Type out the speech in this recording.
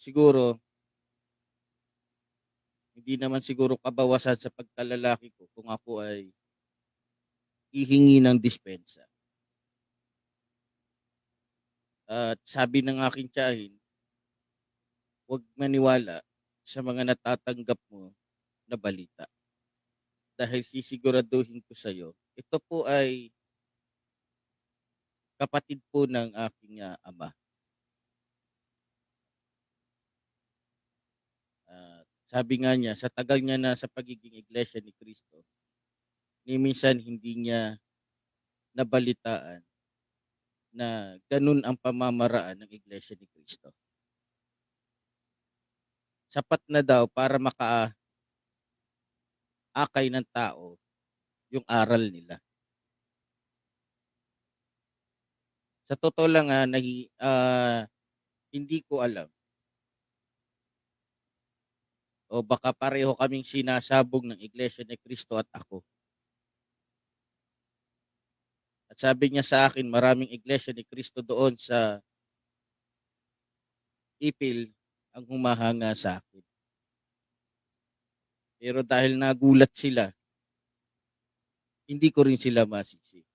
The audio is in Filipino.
siguro hindi naman siguro kabawasan sa pagkalalaki ko kung ako ay ihingi ng dispensa. At sabi ng aking tiyahin, huwag maniwala sa mga natatanggap mo na balita. Dahil sisiguraduhin ko sa iyo, ito po ay kapatid po ng aking ah, ama. Ah, sabi nga niya, sa tagal niya na sa pagiging iglesia ni Kristo, ni minsan hindi niya nabalitaan na ganun ang pamamaraan ng iglesia ni Kristo. Sapat na daw para maka akay ng tao yung aral nila. Sa totoo lang ah, nahi, ah, hindi ko alam. O baka pareho kaming sinasabog ng Iglesia ni Cristo at ako. At sabi niya sa akin, maraming Iglesia ni Cristo doon sa ipil ang humahanga sa akin. Pero dahil nagulat sila, hindi ko rin sila masisi.